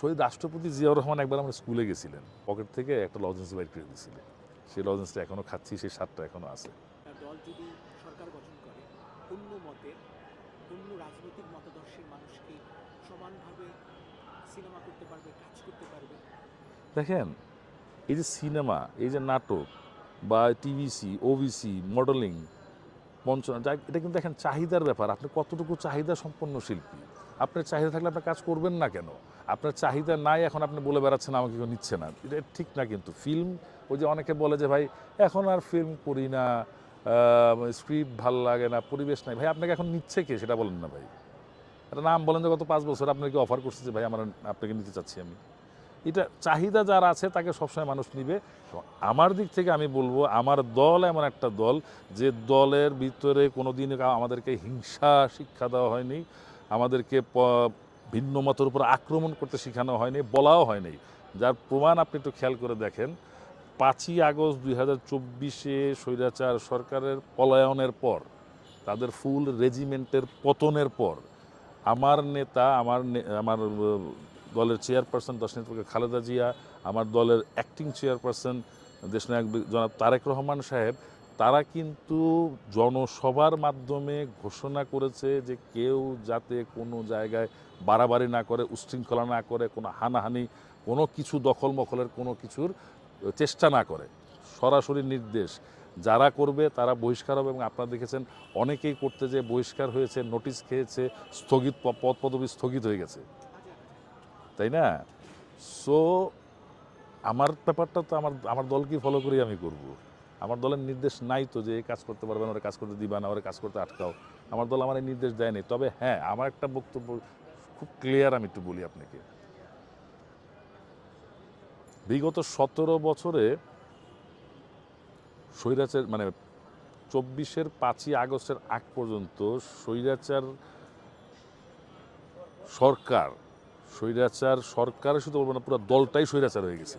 শহীদ রাষ্ট্রপতি জিয়াউর রহমান একবার আমরা স্কুলে গেছিলেন। পকেট থেকে একটা লজেন্স বাইর করে দিয়েছিলেন। সেই লজেন্সটা এখনও খাচ্ছি সেই স্বাদটা এখনও আছে। দল যদি সরকার গঠন করে অন্য মতের অন্য রাজনৈতিক মতাদর্শের মানুষকে সমানভাবে সিনেমা করতে পারবে কাজ করতে পারবে? দেখেন এই যে সিনেমা এই যে নাটক বা টিভিসি ওবিসি মডেলিং মঞ্চ এটা কিন্তু দেখেন চাহিদার ব্যাপার। আপনি কতটুকু চাহিদা সম্পন্ন শিল্পী? আপনার চাহিদা থাকলে আপনি কাজ করবেন না কেন? আপনার চাহিদা নাই, এখন আপনি বলে বেড়াচ্ছেন, আমাকে কেউ নিচ্ছে না। এটা ঠিক না কিন্তু। ফিল্ম ওই যে অনেকে বলে যে, ভাই, এখন আর ফিল্ম করি না স্ক্রিপ্ট ভালো লাগে না, পরিবেশ নাই। ভাই, আপনাকে এখন নিচ্ছে কে? সেটা বলেন না, ভাই। একটা নাম বলেন যে, গত পাঁচ বছর আপনাকে অফার করছে যে, ভাই, আমার, আপনাকে নিতে চাচ্ছি আমি? এটা চাহিদা যার আছে, তাকে সবসময় মানুষ নিবে। আমার দিক থেকে আমি বলব, আমার দল এমন একটা দল, যে দলের ভিতরে কোনো দিন আমাদেরকে হিংসা শিক্ষা দেওয়া হয়নি আমাদেরকে ভিন্ন মতের উপর আক্রমণ করতে শেখানো হয়নি, বলাও হয়নি। যার প্রমাণ আপনি একটু খেয়াল করে দেখেন, পাঁচই আগস্ট দুই হাজার চব্বিশে স্বৈরাচার সরকারের পলায়নের পর, তাদের ফুল রেজিমেন্টের পতনের পর, আমার নেতা, আমার আমার দলের চেয়ারপারসন দশনেত্রী খালেদা জিয়া, আমার দলের অ্যাক্টিং চেয়ারপারসন দেশনায়ক জনাব তারেক রহমান সাহেব তারা কিন্তু জনসভার মাধ্যমে ঘোষণা করেছে যে কেউ যাতে কোনো জায়গায় বাড়াবাড়ি না করে, উশৃঙ্খলা না করে, কোনো হানাহানি, কোনো কিছু দখল মখলের কোনো কিছুর চেষ্টা না করে। সরাসরি নির্দেশ যারা করবে তারা বহিষ্কার হবে এবং আপনারা দেখেছেন অনেকেই করতে যে বহিষ্কার হয়েছে, নোটিশ খেয়েছে, স্থগিত পদ পদবি স্থগিত হয়ে গেছে। তাই না? সো আমার ব্যাপারটা তো আমার আমার দলকে ফলো করেই আমি করব। আমার দলের নির্দেশ নাই তো যে কাজ করতে পারবে না, ওরা কাজ করতে দিবা না, ওরা কাজ করতে আটকাও। আমার দল আমার এই নির্দেশ দেয়নি। তবে হ্যাঁ আমার একটা বক্তব্য খুব ক্লিয়ার আমি একটু বলি আপনাকে। বিগত সতেরো বছরে স্বৈরাচার মানে চব্বিশের পাঁচই আগস্টের আগ পর্যন্ত স্বৈরাচার সরকার স্বৈরাচার সরকার শুধু বলব না, পুরো দলটাই স্বৈরাচার হয়ে গেছে।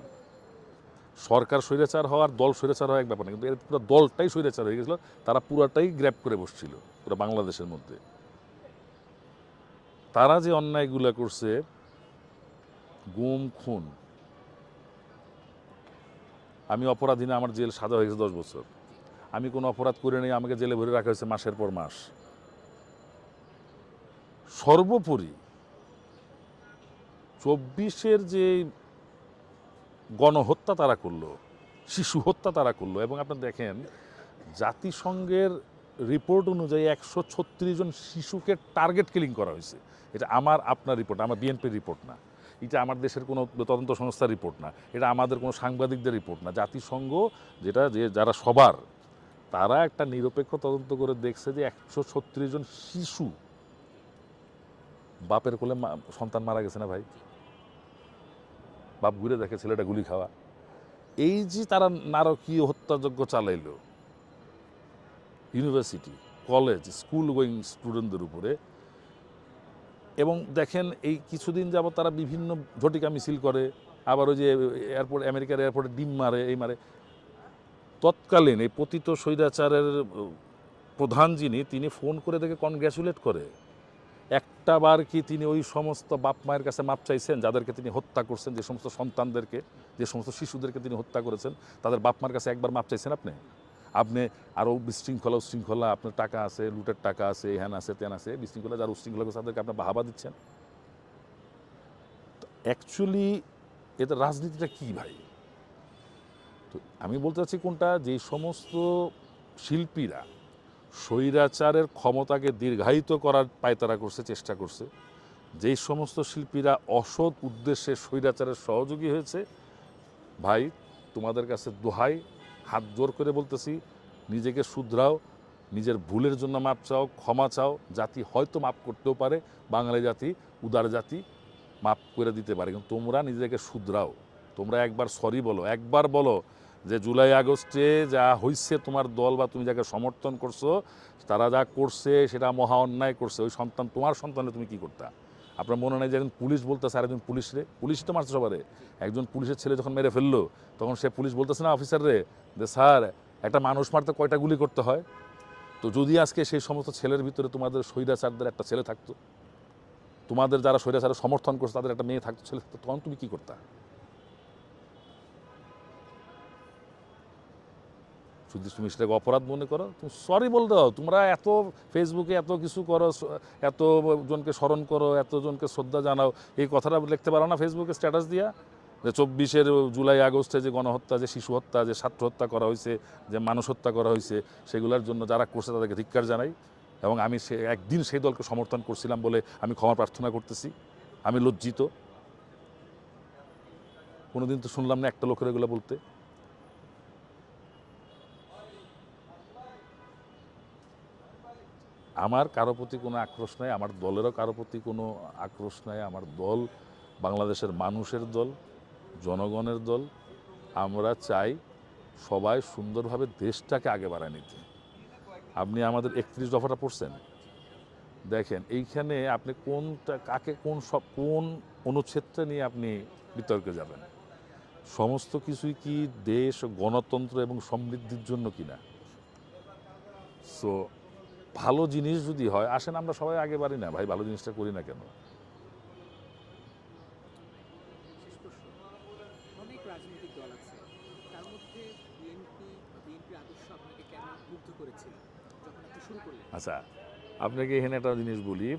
সরকার স্বৈরাচার হওয়ার দল স্বৈরাচার হওয়া এক ব্যাপার না, কিন্তু এর পুরো দলটাই স্বৈরাচার হয়ে গেছিল, তারা পুরাটাই গ্র্যাপ করে বসছিল, পুরো বাংলাদেশের মধ্যে। তারা যে অন্যায়গুলো করছে, গুম, খুন, আমি অপরাধী না, আমার জেল সাজা হয়ে গেছে দশ বছর। আমি কোনো অপরাধ করে নেই, আমাকে জেলে ভরে রাখা হয়েছে মাসের পর মাস। সর্বোপরি চব্বিশের যে গণহত্যা তারা করল, শিশু হত্যা তারা করল এবং আপনি দেখেন, জাতিসংঘের রিপোর্ট অনুযায়ী একশো ছত্রিশ জন শিশুকে টার্গেট কিলিং করা হয়েছে। এটা আমার, আপনার রিপোর্ট আমার বিএনপির রিপোর্ট না। এটা আমার দেশের কোনো তদন্ত সংস্থার রিপোর্ট না। এটা আমাদের কোনো সাংবাদিকদের রিপোর্ট না। জাতিসংঘ যেটা, যে যারা সবার, তারা একটা নিরপেক্ষ তদন্ত করে দেখছে যে একশো ছত্রিশ জন শিশু বাপের কোলে সন্তান মারা গেছে না ভাই? বাপ ঘুরে দেখে ছেলেটা গুলি খাওয়া। এই যে তারা নারকীয় হত্যাযজ্ঞ চালাইলো ইউনিভার্সিটি কলেজ স্কুল গোয়িং স্টুডেন্টদের উপরে, এবং দেখেন এই কিছুদিন যাবত তারা বিভিন্ন ঝটিকা মিছিল করে, আবার ওই যে এয়ারপোর্ট আমেরিকার এয়ারপোর্টে ডিম মারে, এই মারে। তৎকালীন এই পতিত স্বৈরাচারের প্রধান যিনি, তিনি ফোন করে দেখে কনগ্র্যাচুলেট করে। একটা বার কি তিনি ওই সমস্ত বাপ মায়ের কাছে মাপ চাইছেন, যাদেরকে তিনি হত্যা করছেন, যে সমস্ত সন্তানদেরকে, যে সমস্ত শিশুদেরকে তিনি হত্যা করেছেন, তাদের বাপ মার কাছে একবার মাপ চাইছেন আপনি? আপনি আরও বিশৃঙ্খলা, উশৃঙ্খলা, আপনার টাকা আছে, লুটের টাকা আছে হ্যান আছে তেন আছে, বিশৃঙ্খলা, যারা উশৃঙ্খলা করছে, তাদেরকে আপনি বাহাবা দিচ্ছেন? অ্যাকচুয়ালি এটা রাজনীতিটা কি ভাই? তো আমি বলতে চাচ্ছি কোনটা? যে সমস্ত শিল্পীরা স্বৈরাচারের ক্ষমতাকে দীর্ঘায়িত করার পায়তারা করছে, চেষ্টা করছে। যেই সমস্ত শিল্পীরা অসৎ উদ্দেশ্যে স্বৈরাচারের সহযোগী হয়েছে, ভাই, তোমাদের কাছে দোহাই, হাত জোর করে বলতেছি, নিজেকে শুধরাও, নিজের ভুলের জন্য মাপ চাও, ক্ষমা চাও, জাতি হয়তো মাপ করতেও পারে, বাঙালি জাতি, উদার জাতি মাপ করে দিতে পারে, কিন্তু তোমরা নিজেকে শুধরাও। তোমরা একবার সরি বলো, একবার বলো যে জুলাই আগস্টে যা হয়েছে তোমার দল বা তুমি যাকে সমর্থন করছ, তারা যা করছে সেটা মহা অন্যায় করছে। ওই সন্তান, তোমার সন্তানে তুমি কি করতা? আপনার মনে নেই যে একজন পুলিশ বলতেছে আর একজন পুলিশ রে পুলিশই তো মারছে সবারে। একজন পুলিশের ছেলে যখন মেরে ফেলল, তখন সে পুলিশ বলতেছে না অফিসার রে যে স্যার, একটা মানুষ মারতে কয়টা গুলি করতে হয়? তো যদি আজকে সেই সমস্ত ছেলের ভিতরে তোমাদের স্বৈরাচারদের একটা ছেলে থাকতো, তোমাদের যারা স্বৈরাচারে সমর্থন করছে, তাদের একটা মেয়ে থাকতো, ছেলে থাকতো, তখন তুমি কী করতা? যদি তুমি সেটাকে অপরাধ মনে করো, তুমি সরি বল দাও। তোমরা এত ফেসবুকে এত কিছু করো, স- এত জনকে স্মরণ করো, এত জনকে শ্রদ্ধা জানাও, এই কথাটা লিখতে পারো না ফেসবুকে স্ট্যাটাস দিয়া? যে চব্বিশের জুলাই, আগস্টে যে গণহত্যা, যে শিশু হত্যা, যে ছাত্র হত্যা করা হয়েছে, যে মানুষ হত্যা করা হয়েছে, সেগুলোর জন্য যারা করছে তাদেরকে ধিক্কার জানাই। এবং আমি সে, একদিন সেই দলকে সমর্থন করছিলাম বলে আমি ক্ষমা প্রার্থনা করতেছি। আমি লজ্জিত। কোনোদিন তো শুনলাম না একটা লোকের এগুলো বলতে। আমার কারও প্রতি কোনো আক্রোশ নাই, আমার দলেরও কারও প্রতি কোনো আক্রোশ নাই, আমার দল বাংলাদেশের মানুষের দল, জনগণের দল। আমরা চাই সবাই সুন্দরভাবে দেশটাকে আগে বাড়ায় নিতে। আপনি আমাদের একত্রিশ দফাটা পড়ছেন। দেখেন, এইখানে আপনি কোনটা, কাকে কোন সব, কোন অনুচ্ছেদটা নিয়ে আপনি বিতর্কে যাবেন? সমস্ত কিছুই কি দেশ, গণতন্ত্র এবং সমৃদ্ধির জন্য কিনা? সো ভালো জিনিস যদি হয় আসেন আমরা সবাই আগে বাড়ি না ভাই ভালো জিনিসটা করি না কেন? আচ্ছা আপনাকে এখানে একটা জিনিস বলি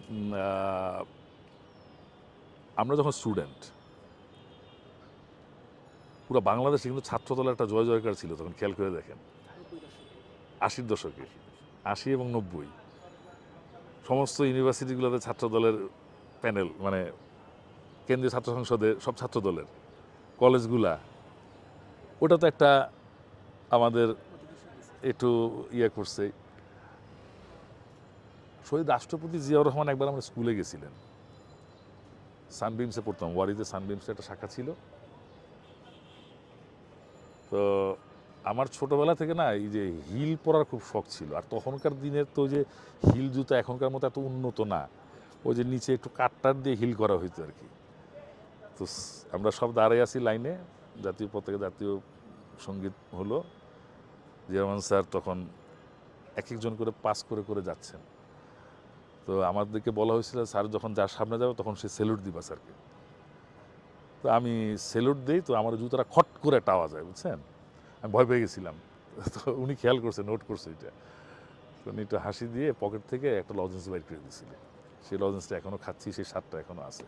আমরা যখন স্টুডেন্ট পুরো বাংলাদেশে কিন্তু ছাত্রদলের একটা জয় জয়কার ছিল তখন খেয়াল করে দেখেন। আশির দশকে। আশি এবং নব্বই। সমস্ত ইউনিভার্সিটিগুলোতে ছাত্রদলের প্যানেল মানে কেন্দ্রীয় ছাত্র সংসদে সব ছাত্রদলের, কলেজগুলা। ওটা তো একটা আমাদের একটু ইয়ে করছে। শহীদ রাষ্ট্রপতি জিয়াউর রহমান একবার আমরা স্কুলে গেছিলেন। সানবিমসে পড়তাম ওয়ারিতে সানবিমসে একটা শাখা ছিল। তো আমার ছোটবেলা থেকে না, এই যে হিল পরার খুব শখ ছিল। আর তখনকার দিনের তো যে হিল জুতা এখনকার মতো এত উন্নত না। ওই যে নিচে একটু কাটটার দিয়ে হিল করা হইতো আর কি। তো আমরা সব দাঁড়াই আছি লাইনে। জাতীয় পতাকা, জাতীয় সংগীত হলো। জিয়ারমান স্যার তখন এক একজন করে পাস করে করে যাচ্ছেন। তো আমাদেরকে বলা হয়েছিল, স্যার, যখন যার সামনে যাবে তখন সে সেলুট দিবা স্যারকে। তো আমি সেলুট দিই, তো আমার জুতোটা খট করে আওয়াজ হয় বুঝছেন? আমি ভয় পেয়ে গেছিলাম। তো উনি খেয়াল করছে নোট করছে এটা। উনি একটু হাসি দিয়ে পকেট থেকে একটা লজেন্স বাইর করে দিয়েছিলেন। সেই লজেন্সটা এখনও খাচ্ছি, সেই স্বাদটা এখনও আছে।